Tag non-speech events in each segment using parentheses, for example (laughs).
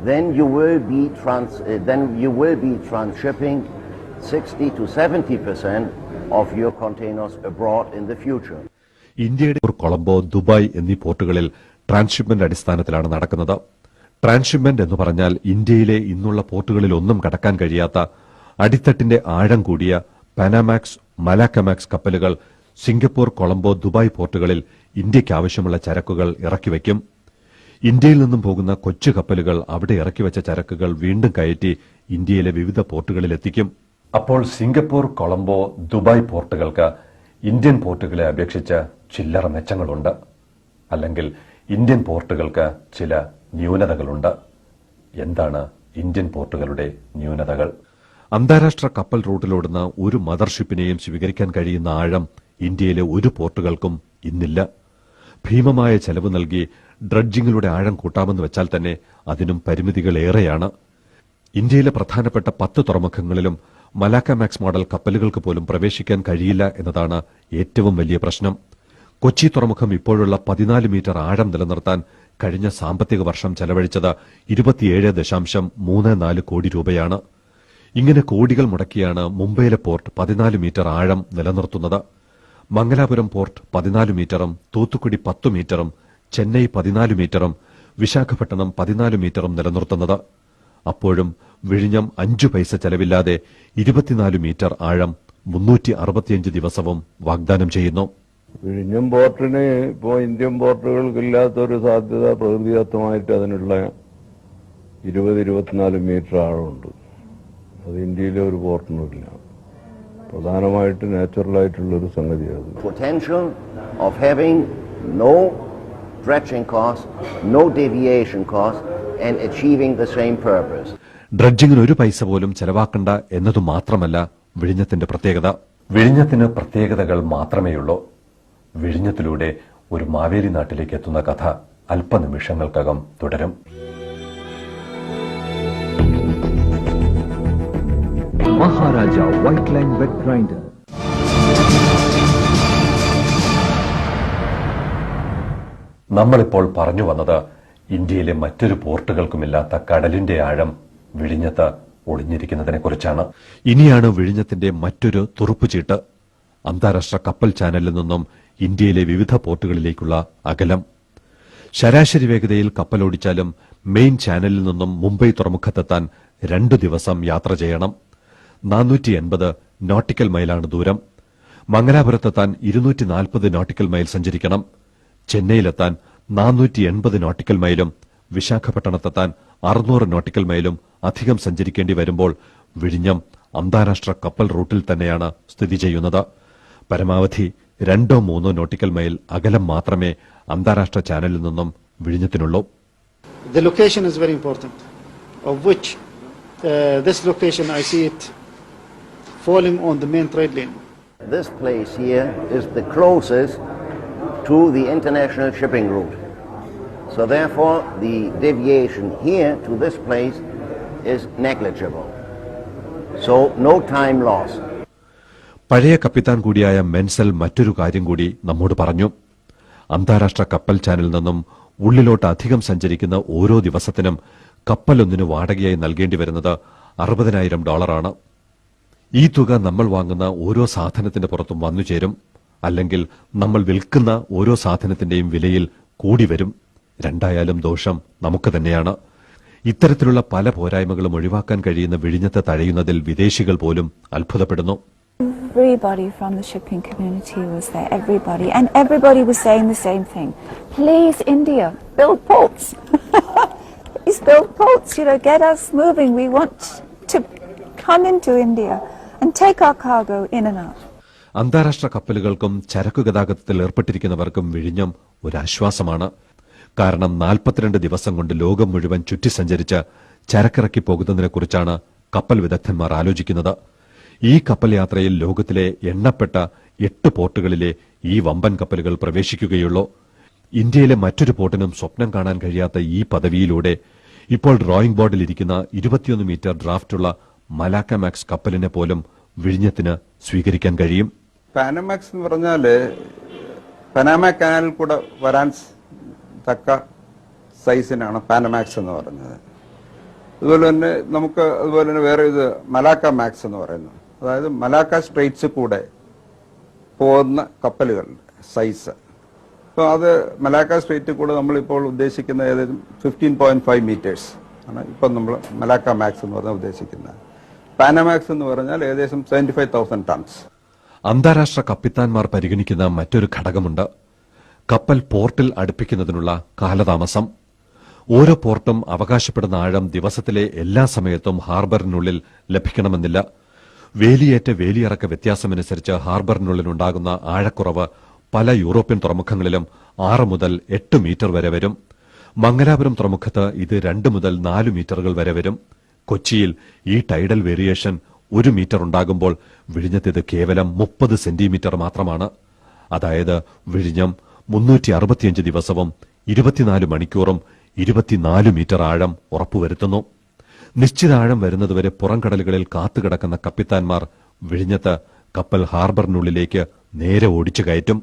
then you will be trans, uh, then you will be transshipping 60 to 70 percent of your containers abroad in the future. ഇന്ത്യയുടെ Colombo Dubai എന്നീ പോർട്ടുകളിൽ transshipment അടിസ്ഥാനത്തിലാണ് നടക്കുന്നത് transshipment എന്ന് പറഞ്ഞാൽ ഇന്ത്യയിലെ ഇന്നുള്ള പോർട്ടുകളിൽ ഒന്നും കടക്കാൻ കഴിയാത്ത അടിത്തട്ടിന്റെ ആഴം കൂടിയ പാനാമാക്സ് മലാക്കമാക്സ് കപ്പലുകൾ സിംഗപ്പൂർ കൊളംബോ ദുബായ് പോർട്ടുകളിൽ ഇന്ത്യയ്ക്ക് ആവശ്യമുള്ള ചരക്കുകൾ ഇറക്കിവയ്ക്കും ഇന്ത്യയിൽ നിന്നും പോകുന്ന കൊച്ചു കപ്പലുകൾ അവിടെ ഇറക്കിവച്ച ചരക്കുകൾ വീണ്ടും കയറ്റി ഇന്ത്യയിലെ വിവിധ പോർട്ടുകളിൽ എത്തിക്കും. അപ്പോൾ സിംഗപ്പൂർ കൊളംബോ ദുബായ് പോർട്ടുകൾക്ക് ഇന്ത്യൻ പോർട്ടുകളെ അപേക്ഷിച്ച് ചില്ലറ മെച്ചങ്ങളുണ്ട്. അല്ലെങ്കിൽ ഇന്ത്യൻ പോർട്ടുകൾക്ക് ചില ന്യൂനതകളുണ്ട്. എന്താണ് ഇന്ത്യൻ പോർട്ടുകളുടെ ന്യൂനതകൾ? അന്താരാഷ്ട്ര കപ്പൽ റൂട്ടിലോടുന്ന ഒരു മദർഷിപ്പിനെയും സ്വീകരിക്കാൻ കഴിയുന്ന ആഴം ഇന്ത്യയിലെ ഒരു പോർട്ടുകൾക്കും ഇന്നില്ല. ഭീമമായ ചെലവ് നൽകി ഡ്രഡ്ജിങ്ങിലൂടെ ആഴം കൂട്ടാമെന്ന് വെച്ചാൽ തന്നെ അതിനും പരിമിതികൾ ഏറെയാണ്. ഇന്ത്യയിലെ പ്രധാനപ്പെട്ട പത്ത് തുറമുഖങ്ങളിലും മലാക്ക മാക്സ് മോഡൽ കപ്പലുകൾക്ക് പോലും പ്രവേശിക്കാൻ കഴിയില്ല എന്നതാണ് ഏറ്റവും വലിയ പ്രശ്നം. കൊച്ചി തുറമുഖം ഇപ്പോഴുള്ള പതിനാല് മീറ്റർ ആഴം നിലനിർത്താൻ കഴിഞ്ഞ സാമ്പത്തിക വർഷം ചെലവഴിച്ചത് ഇരുപത്തിയേഴ് ദശാംശം മൂന്ന് നാല് കോടി രൂപയാണ്. ഇങ്ങനെ കോടികൾ മുടക്കിയാണ് മുംബൈയിലെ പോർട്ട് പതിനാല് മീറ്റർ ആഴം നിലനിർത്തുന്നത്. മംഗലാപുരം പോർട്ട് പതിനാല് മീറ്ററും തൂത്തുക്കുടി പത്ത് മീറ്ററും ചെന്നൈ പതിനാല് മീറ്ററും വിശാഖപട്ടണം പതിനാല് മീറ്ററും നിലനിർത്തുന്നത്. അപ്പോഴും വിഴിഞ്ഞം അഞ്ചു പൈസ ചെലവില്ലാതെ ഇരുപത്തിനാല് മീറ്റർ ആഴം മുന്നൂറ്റി അറുപത്തിയഞ്ച് ദിവസവും വാഗ്ദാനം ചെയ്യുന്നു. വിഴിഞ്ഞം പോർട്ടിന് ഇപ്പോ ഇന്ത്യൻ പോർട്ടുകൾക്കില്ലാത്തൊരു സാധ്യത പ്രകൃതിദത്തമായിട്ട് അതിനുള്ള ഇരുപത് ഇരുപത്തിനാല് മീറ്റർ ആഴമുണ്ട്. അത് ഇന്ത്യയിലെ ഒരു പോർട്ടിനുമില്ല. പ്രധാനമായിട്ട് നാച്ചുറലായിട്ടുള്ളൊരു സംഗതിയാണ് potential of having having no dredging cost, no deviation cost, and achieving the same purpose. ഡ്രഡ്ജിങ്ങിന് ഒരു പൈസ പോലും ചെലവാക്കണ്ട എന്നതു മാത്രമല്ല വിഴിഞ്ഞത്തിന്റെ പ്രത്യേകത വിഴിഞ്ഞത്തിന് പ്രത്യേകതകൾ മാത്രമേയുള്ളൂ വിഴിഞ്ഞത്തിലൂടെ ഒരു മാവേലി നാട്ടിലേക്ക് എത്തുന്ന കഥ അല്പനിമിഷങ്ങൾക്കകം തുടരും Maharaja white line Wet Grinder. നമ്മളിപ്പോൾ പറഞ്ഞു വന്നത് ഇന്ത്യയിലെ മറ്റൊരു പോർട്ടുകൾക്കുമില്ലാത്ത കടലിന്റെ ആഴം വിഴിഞ്ഞത്ത് ഒളിഞ്ഞിരിക്കുന്നതിനെ കുറിച്ചാണ്. ഇനിയാണ് വിഴിഞ്ഞത്തിന്റെ മറ്റൊരു തുറുപ്പുചീട്ട്. അന്താരാഷ്ട്ര കപ്പൽ ചാനലിൽ നിന്നും ഇന്ത്യയിലെ വിവിധ പോർട്ടുകളിലേക്കുള്ള അകലം. ശരാശരി വേഗതയിൽ കപ്പലോടിച്ചാലും മെയിൻ ചാനലിൽ നിന്നും മുംബൈ തുറമുഖത്തെത്താൻ രണ്ടു ദിവസം യാത്ര ചെയ്യണം. നാനൂറ്റി എൺപത് നോട്ടിക്കൽ മൈലാണ് ദൂരം. മംഗലാപുരത്തെത്താൻ ഇരുന്നൂറ്റി നാൽപ്പത് നോട്ടിക്കൽ മൈൽ സഞ്ചരിക്കണം. ചെന്നൈയിലെത്താൻ നാനൂറ്റി എൺപത് നോട്ടിക്കൽ മൈലും വിശാഖപട്ടണത്തെത്താൻ അറുന്നൂറ് നോട്ടിക്കൽ മൈലും അധികം സഞ്ചരിക്കേണ്ടി വരുമ്പോൾ വിഴിഞ്ഞം അന്താരാഷ്ട്ര കപ്പൽ റൂട്ടിൽ തന്നെയാണ് സ്ഥിതി ചെയ്യുന്നത്. പരമാവധി രണ്ടോ മൂന്നോ നോട്ടിക്കൽ മൈൽ അകലം മാത്രമേ അന്താരാഷ്ട്ര ചാനലിൽ നിന്നും വിഴിഞ്ഞത്തിനുള്ളൂ. The location is very important, of which uh, this location I see it falling on the main trade lane. This place here is the closest to the international shipping route. So therefore, the deviation here to this place is negligible. So no time loss. പഴയ കപ്പിത്താൻ കൂടിയായ മെൻസൽ മറ്റൊരു കാര്യം കൂടി നമ്മോട് പറഞ്ഞു അന്താരാഷ്ട്ര കപ്പൽ ചാനലിൽ നിന്നും ഉള്ളിലോട്ട് അധികം സഞ്ചരിക്കുന്ന ഓരോ ദിവസത്തിനും കപ്പലൊന്നിന് വാടകയായി നൽകേണ്ടി വരുന്നത് അറുപതിനായിരം ഡോളറാണ് ഈ തുക നമ്മൾ വാങ്ങുന്ന ഓരോ സാധനത്തിന്റെ പുറത്തും വന്നു ചേരും അല്ലെങ്കിൽ നമ്മൾ വിൽക്കുന്ന ഓരോ സാധനത്തിന്റെയും വിലയിൽ കൂടി വരും രണ്ടായാലും ദോഷം നമുക്ക് തന്നെയാണ് ഇത്തരത്തിലുള്ള പല പോരായ്മകളും ഒഴിവാക്കാൻ കഴിയുന്ന വിഴിഞ്ഞത്തെ തഴയുന്നതിൽ വിദേശികൾ പോലും അത്ഭുതപ്പെടുന്നു Everybody from the shipping community was there, everybody. And everybody was saying the same thing. Please, India, build ports. Please build ports, you know, get us moving. We want to come into India and take our cargo in and out. അന്താരാഷ്ട്ര കപ്പലുകൾക്കും ചരക്കു ഗതാഗതത്തിൽ ഏർപ്പെട്ടിരിക്കുന്നവർക്കും വിഴിഞ്ഞം ഒരാശ്വാസമാണ്. കാരണം നാൽപ്പത്തിരണ്ട് ദിവസം കൊണ്ട് ലോകം മുഴുവൻ ചുറ്റി സഞ്ചരിച്ച് ചരക്കിറക്കി പോകുന്നതിനെക്കുറിച്ചാണ് കപ്പൽ വിദഗ്ധന്മാർ ആലോചിക്കുന്നത്. ഈ കപ്പൽ യാത്രയിൽ ലോകത്തിലെ എണ്ണപ്പെട്ട എട്ട് പോർട്ടുകളിലെ ഈ വമ്പൻ കപ്പലുകൾ പ്രവേശിക്കുകയുള്ളൂ. ഇന്ത്യയിലെ മറ്റൊരു പോർട്ടിനും സ്വപ്നം കാണാൻ കഴിയാത്ത ഈ പദവിയിലൂടെ ഇപ്പോൾ ഡ്രോയിംഗ് ബോർഡിലിരിക്കുന്ന ഇരുപത്തിയൊന്ന് മീറ്റർ ഡ്രാഫ്റ്റുള്ള മലാക്ക മാക്സ് കപ്പലിനെ പോലും വിഴിഞ്ഞത്തിന് സ്വീകരിക്കാൻ കഴിയും? പാനമാക്സ് എന്ന് പറഞ്ഞാൽ പനാമ കനാലിൽ കൂടെ വരാൻ തക്ക സൈസിനാണ് പാനമാക്സ് എന്ന് പറയുന്നത് അതുപോലെ തന്നെ നമുക്ക് അതുപോലെ തന്നെ വേറെ ഇത് മലാക്ക മാക്സ് എന്ന് പറയുന്നു. അതായത് മലാക്ക സ്ട്രേറ്റ്സ് കൂടെ പോകുന്ന കപ്പലുകളുടെ സൈസ് അപ്പോൾ അത് മലാക്ക സ്ട്രെയിറ്റ് കൂടെ നമ്മളിപ്പോൾ ഉദ്ദേശിക്കുന്ന ഏകദേശം ഫിഫ്റ്റീൻ പോയിന്റ് ഫൈവ് മീറ്റേഴ്സ് ആണ്. ഇപ്പം നമ്മൾ മലാക്ക മാക്സ് എന്ന് പറഞ്ഞാൽ ഉദ്ദേശിക്കുന്നത്. പാനമാക്സ് എന്ന് പറഞ്ഞാൽ ഏകദേശം സെവന്റി ഫൈവ് തൗസൻഡ് ടൺസ് അന്താരാഷ്ട്ര കപ്പിത്താൻമാർ പരിഗണിക്കുന്ന മറ്റൊരു ഘടകമുണ്ട്. കപ്പൽ പോർട്ടിൽ അടുപ്പിക്കുന്നതിനുള്ള കാലതാമസം. ഓരോ പോർട്ടും അവകാശപ്പെടുന്ന ആഴം ദിവസത്തിലെ എല്ലാ സമയത്തും ഹാർബറിനുള്ളിൽ ലഭിക്കണമെന്നില്ല. വേലിയേറ്റ വേലിയിറക്ക വ്യത്യാസമനുസരിച്ച് ഹാർബറിനുള്ളിലുണ്ടാകുന്ന ആഴക്കുറവ് പല യൂറോപ്യൻ തുറമുഖങ്ങളിലും ആറ് മുതൽ എട്ട് മീറ്റർ വരെ വരും. മംഗലാപുരം തുറമുഖത്ത് ഇത് രണ്ട് മുതൽ നാല് മീറ്ററുകൾ വരെ വരും. കൊച്ചിയിൽ ഈ ടൈഡൽ വേരിയേഷൻ ഒരു മീറ്റർ ഉണ്ടാകുമ്പോൾ വിഴിഞ്ഞത്തേത് കേവലം മുപ്പത് സെന്റിമീറ്റർ മാത്രമാണ്. അതായത് വിഴിഞ്ഞം മുന്നൂറ്റി അറുപത്തിയഞ്ച് ദിവസവും ഇരുപത്തിനാല് മണിക്കൂറും ഇരുപത്തിനാല് മീറ്റർ ആഴം ഉറപ്പുവരുത്തുന്നു. നിശ്ചിത ആഴം വരുന്നതുവരെ പുറംകടലുകളിൽ കാത്തുകിടക്കുന്ന കപ്പിത്താൻമാർ വിഴിഞ്ഞത്ത് കപ്പൽ ഹാർബറിനുള്ളിലേക്ക് നേരെ ഓടിച്ചു കയറ്റും.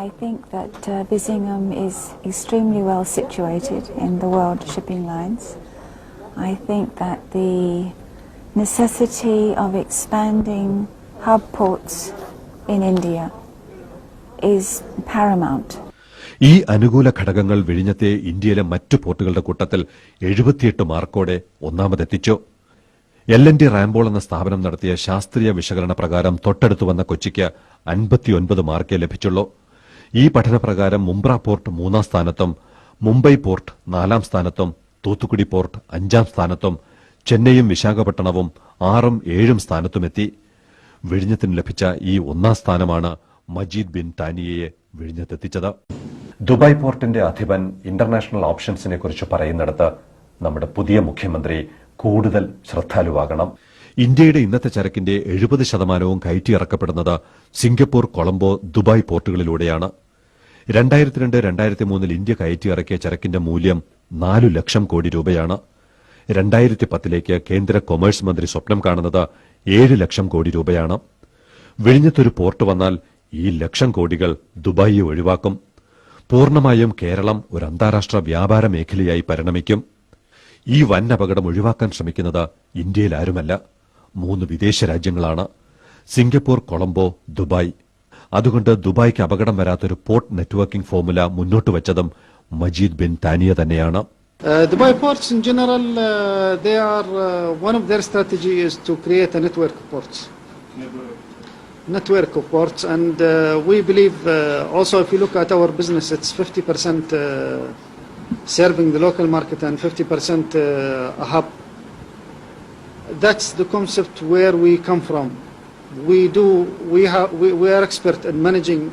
I think that uh, Bisingham is extremely well situated in the world shipping lines. I think that the necessity of expanding hub ports in India is paramount. ഈ അനുകൂല ഘടകങ്ങൾ വിഴിഞ്ഞത്തെ ഇന്ത്യയിലെ മറ്റു പോർട്ടുകളുടെ കൂട്ടത്തിൽ എഴുപത്തിയെട്ട് മാർക്കോടെ ഒന്നാമതെത്തിച്ചു എൽ എൻ ഡി റാംബോൾ എന്ന സ്ഥാപനം നടത്തിയ ശാസ്ത്രീയ വിശകലന പ്രകാരം തൊട്ടടുത്തു വന്ന കൊച്ചിക്ക് അൻപത്തിയൊൻപത് മാർക്കേ ലഭിച്ചുള്ളൂ ഈ പഠനപ്രകാരം മുംബ്ര പോർട്ട് മൂന്നാം സ്ഥാനത്തും മുംബൈ പോർട്ട് നാലാം സ്ഥാനത്തും തൂത്തുക്കുടി പോർട്ട് അഞ്ചാം സ്ഥാനത്തും ചെന്നൈയും വിശാഖപട്ടണവും ആറും ഏഴും സ്ഥാനത്തുമെത്തി. വിഴിഞ്ഞത്തിന് ലഭിച്ച ഈ ഒന്നാം സ്ഥാനമാണ് മജീദ് ബിൻ താനിയയെ വിഴിഞ്ഞത്തെത്തിച്ചത്. ദുബായ് പോർട്ടിന്റെ അധിപൻ ഇന്റർനാഷണൽ ഓപ്ഷൻസിനെ കുറിച്ച് പറയുന്നിടത്ത് നമ്മുടെ പുതിയ മുഖ്യമന്ത്രി കൂടുതൽ ശ്രദ്ധാലുവാകണം. ഇന്ത്യയുടെ ഇന്നത്തെ ചരക്കിന്റെ എഴുപത് ശതമാനവും കയറ്റി ഇറക്കപ്പെടുന്നത് സിംഗപ്പൂർ കൊളംബോ ദുബായ് പോർട്ടുകളിലൂടെയാണ്. രണ്ടായിരത്തി രണ്ട് രണ്ടായിരത്തി മൂന്നിൽ ഇന്ത്യ കയറ്റി ഇറക്കിയ ചരക്കിന്റെ മൂല്യം നാലു ലക്ഷം കോടി രൂപയാണ് രണ്ടായിരത്തി പത്തിലേക്ക് കേന്ദ്ര കൊമേഴ്സ് മന്ത്രി സ്വപ്നം കാണുന്നത് ഏഴ് ലക്ഷം കോടി രൂപയാണ്. വിഴിഞ്ഞത്തൊരു പോർട്ട് വന്നാൽ ഈ ലക്ഷം കോടികൾ ദുബായി ഒഴിവാക്കും. പൂർണമായും കേരളം ഒരു അന്താരാഷ്ട്ര വ്യാപാര മേഖലയായി പരിണമിക്കും. ഈ വൻ അപകടം ഒഴിവാക്കാൻ ശ്രമിക്കുന്നത് ഇന്ത്യയിൽ ആരുമല്ല മൂന്ന് വിദേശ രാജ്യങ്ങളാണ്. Singapore Colombo Dubai. അതുകൊണ്ട് ദുബായ്ക്ക് അപകടം വരാത്തൊരു പോർട്ട് നെറ്റ്വർക്കിംഗ് ഫോർമുല മുന്നോട്ട് വച്ചതും മജീദ് ബിൻ താനിയ തന്നെയാണ് Uh, Dubai ports in general, uh, they are, uh, one of their strategy is to create a network of ports. Network of ports, and uh, we believe uh, also if you look at our business, it's 50% uh, serving the local market and 50% uh, a hub. That's the concept where we come from. We do, we have, we, we are expert in managing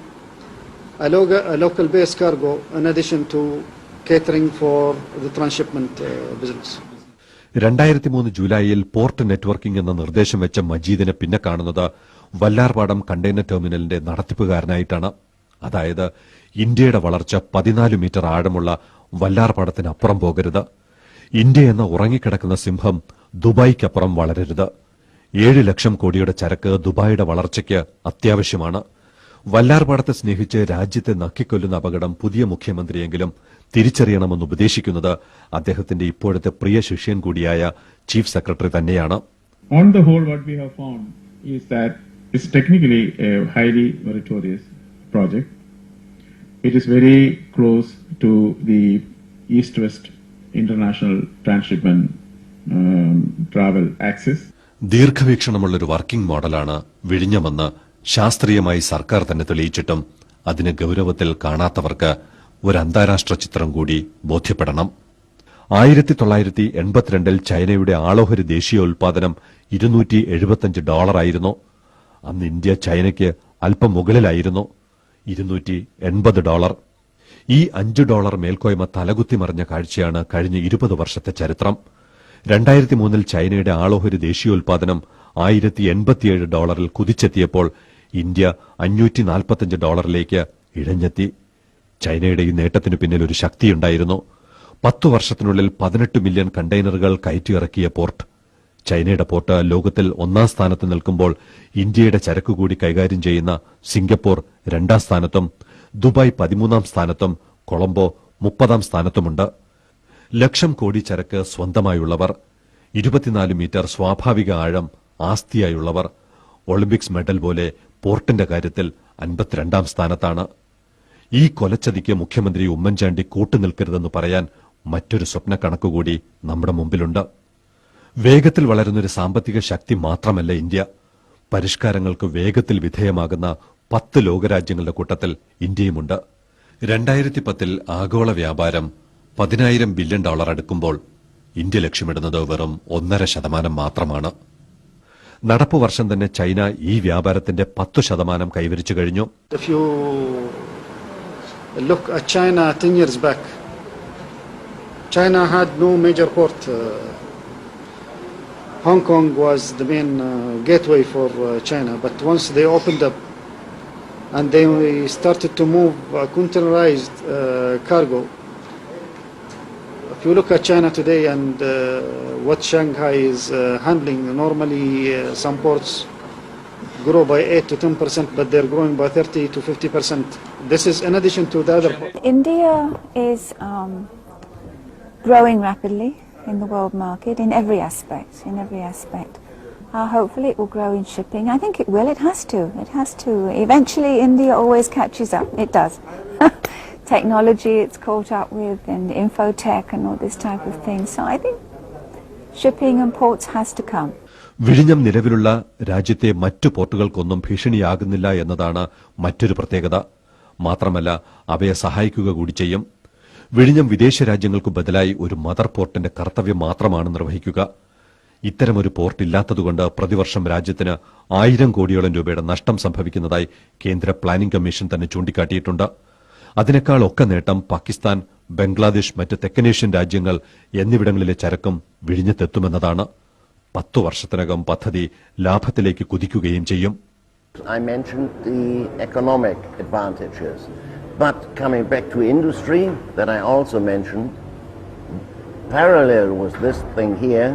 a, local based cargo in addition to catering for the transshipment uh, business. രണ്ടായിരത്തി മൂന്ന് ജൂലൈയിൽ port networking എന്ന നിർദ്ദേശം വെച്ച മജീദിനെ പിന്നെ കാണുന്നത് Vallarpadam container ടെർമിനലിന്റെ നടത്തിപ്പുകാരനായിട്ടാണ്. അതായത് ഇന്ത്യയുടെ വളർച്ച പതിനാല് മീറ്റർ ആഴമുള്ള വല്ലാർപാടത്തിനപ്പുറം പോകരുത്. ഇന്ത്യ എന്ന ഉറങ്ങിക്കിടക്കുന്ന സിംഹം ദുബായ്ക്കപ്പുറം വളരരുത്. ഏഴ് ലക്ഷം കോടിയുടെ ചരക്ക് ദുബായിയുടെ വളർച്ചയ്ക്ക് അത്യാവശ്യമാണ്. വല്ലാർപാടത്തെ സ്നേഹിച്ച് രാജ്യത്തെ നക്കിക്കൊല്ലുന്ന അപകടം പുതിയ മുഖ്യമന്ത്രിയെങ്കിലും തിരിച്ചറിയണമെന്ന് ഉപദേശിക്കുന്നത് അദ്ദേഹത്തിന്റെ ഇപ്പോഴത്തെ പ്രിയ ശിഷ്യൻ കൂടിയായ ചീഫ് സെക്രട്ടറി തന്നെയാണ് On the whole, what we have found is that it's technically a highly meritorious project. It is very close to the east-west international transshipment um, travel axis. ദീർഘവീക്ഷണമുള്ളൊരു വർക്കിംഗ് മോഡലാണ് വിഴിഞ്ഞമെന്ന് ശാസ്ത്രീയമായി സർക്കാർ തന്നെ തെളിയിച്ചിട്ടും അതിന് ഗൗരവത്തിൽ കാണാത്തവർക്ക് ഒരു അന്താരാഷ്ട്ര ചിത്രം കൂടി ബോധ്യപ്പെടണം. ആയിരത്തി തൊള്ളായിരത്തി എൺപത്തിരണ്ടിൽ ചൈനയുടെ ആളോഹരി ദേശീയോൽപാദനം ഇരുന്നൂറ്റി എഴുപത്തിയഞ്ച് ഡോളറായിരുന്നു. അന്ന് ഇന്ത്യ ചൈനയ്ക്ക് അല്പം മുകളിലായിരുന്നു. ഇരുന്നൂറ്റി എൺപത് ഡോളർ. ഈ അഞ്ച് ഡോളർ മേൽക്കോയ്മ തലകുത്തി മറിഞ്ഞ കാഴ്ചയാണ് കഴിഞ്ഞ ഇരുപത് വർഷത്തെ ചരിത്രം. രണ്ടായിരത്തി മൂന്നിൽ ചൈനയുടെ ആളോഹരി ദേശീയോൽപാദനം ആയിരത്തി എൺപത്തിയേഴ് ഡോളറിൽ കുതിച്ചെത്തിയപ്പോൾ ഇന്ത്യ അഞ്ഞൂറ്റി നാൽപ്പത്തഞ്ച് ഡോളറിലേക്ക് ഇഴഞ്ഞെത്തി. ചൈനയുടെ ഈ നേട്ടത്തിനു പിന്നിൽ ഒരു ശക്തിയുണ്ടായിരുന്നു. പത്തു വർഷത്തിനുള്ളിൽ പതിനെട്ട് മില്യൺ കണ്ടെയ്നറുകൾ കയറ്റിയിറക്കിയ പോർട്ട്. ചൈനയുടെ പോർട്ട് ലോകത്തിൽ ഒന്നാം സ്ഥാനത്ത് നിൽക്കുമ്പോൾ ഇന്ത്യയുടെ ചരക്ക് കൂടി കൈകാര്യം ചെയ്യുന്ന സിംഗപ്പൂർ രണ്ടാം സ്ഥാനത്തും ദുബായ് പതിമൂന്നാം സ്ഥാനത്തും കൊളംബോ മുപ്പതാം സ്ഥാനത്തുമുണ്ട്. ലക്ഷം കോടി ചരക്ക് സ്വന്തമായുള്ളവർ ഇരുപത്തിനാല് മീറ്റർ സ്വാഭാവിക ആഴം ആസ്തിയായുള്ളവർ ഒളിമ്പിക്സ് മെഡൽ പോലെ പോർട്ടിന്റെ കാര്യത്തിൽ അൻപത്തിരണ്ടാം സ്ഥാനത്താണ്. ഈ കൊലച്ചതിക്ക് മുഖ്യമന്ത്രി ഉമ്മൻചാണ്ടി കൂട്ടുനിൽക്കരുതെന്ന് പറയാൻ മറ്റൊരു സ്വപ്ന കണക്കുകൂടി നമ്മുടെ മുമ്പിലുണ്ട്. വേഗത്തിൽ വളരുന്നൊരു സാമ്പത്തിക ശക്തി മാത്രമല്ല ഇന്ത്യ. പരിഷ്കാരങ്ങൾക്ക് വേഗത്തിൽ വിധേയമാകുന്ന പത്ത് ലോകരാജ്യങ്ങളുടെ കൂട്ടത്തിൽ ഇന്ത്യയുമുണ്ട്. രണ്ടായിരത്തി പത്തിൽ ആഗോള വ്യാപാരം പതിനായിരം ബില്യൺ ഡോളർ അടുക്കുമ്പോൾ ഇന്ത്യ ലക്ഷ്യമിടുന്നത് വെറും ഒന്നര ശതമാനം മാത്രമാണ്. നടപ്പു വർഷം തന്നെ ചൈന ഈ വ്യാപാരത്തിന്റെ പത്തു ശതമാനം കൈവരിച്ചു കഴിഞ്ഞു look at China 10 years back, China had no major port. Uh, Hong Kong was the main uh, gateway for uh, China, but once they opened up and they started to move uh, containerized uh, cargo, if you look at China today and uh, what Shanghai is uh, handling, normally uh, some ports grow by 8 to 10 percent, but they're growing by 30 to 50 percent. This is in addition to the other. India is um, growing rapidly in the world market in every aspect. In every aspect. Uh, hopefully, it will grow in shipping. I think it will. It has to. It has to. Eventually, India always catches up. It does. (laughs) Technology, it's caught up with, and infotech, and all this type of thing. So I think shipping and ports has to come. വിഴിഞ്ഞം നിലവിലുള്ള രാജ്യത്തെ മറ്റു പോർട്ടുകൾക്കൊന്നും ഭീഷണിയാകുന്നില്ല എന്നതാണ് മറ്റൊരു പ്രത്യേകത മാത്രമല്ല അവയെ സഹായിക്കുക കൂടി ചെയ്യും വിഴിഞ്ഞം വിദേശ രാജ്യങ്ങൾക്കു ബദലായി ഒരു മദർ പോർട്ടിന്റെ കർത്തവ്യം മാത്രമാണ് നിർവഹിക്കുക ഇത്തരമൊരു പോർട്ട് ഇല്ലാത്തതുകൊണ്ട് പ്രതിവർഷം രാജ്യത്തിന് ആയിരം കോടിയോളം രൂപയുടെ നഷ്ടം സംഭവിക്കുന്നതായി കേന്ദ്ര പ്ലാനിംഗ് കമ്മീഷൻ തന്നെ ചൂണ്ടിക്കാട്ടിയിട്ടുണ്ട് അതിനേക്കാൾ ഒക്കെ നേട്ടം പാകിസ്ഥാൻ ബംഗ്ലാദേശ് മറ്റ് തെക്കനേഷ്യൻ രാജ്യങ്ങൾ എന്നിവിടങ്ങളിലെ ചരക്കും വിഴിഞ്ഞത്തെത്തുമെന്നതാണ് പത്തു വർഷത്തിനകം പദ്ധതി ലാഭത്തിലേക്ക് കുതിക്കുകയും ചെയ്യും I mentioned the economic advantages. But coming back to industry, that I also mentioned, parallel with this thing here,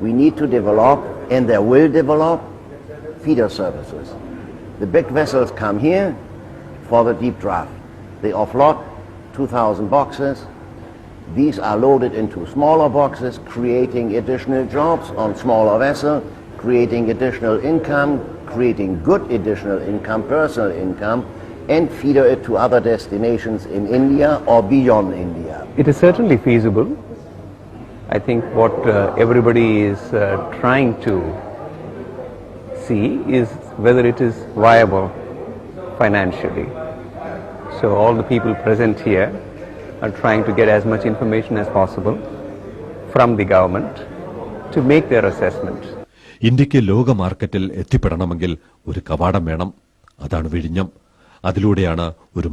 we need to develop, and there will develop, feeder services. The big vessels come here for the deep draft. They offload 2,000 boxes. These are loaded into smaller boxes, creating additional jobs on smaller vessels, creating additional income, creating good additional income, personal income, and feeder it to other destinations in India or beyond India. It is certainly feasible. I think what uh, everybody is uh, trying to see is whether it is viable financially. So all the people present here are trying to get as much information as possible from the government to make their assessment. ഇന്ത്യയ്ക്ക് ലോക മാർക്കറ്റിൽ എത്തിപ്പെടണമെങ്കിൽ ഒരു കവാടം വേണം അതാണ് വിഴിഞ്ഞം അതിലൂടെയാണ് ഒരു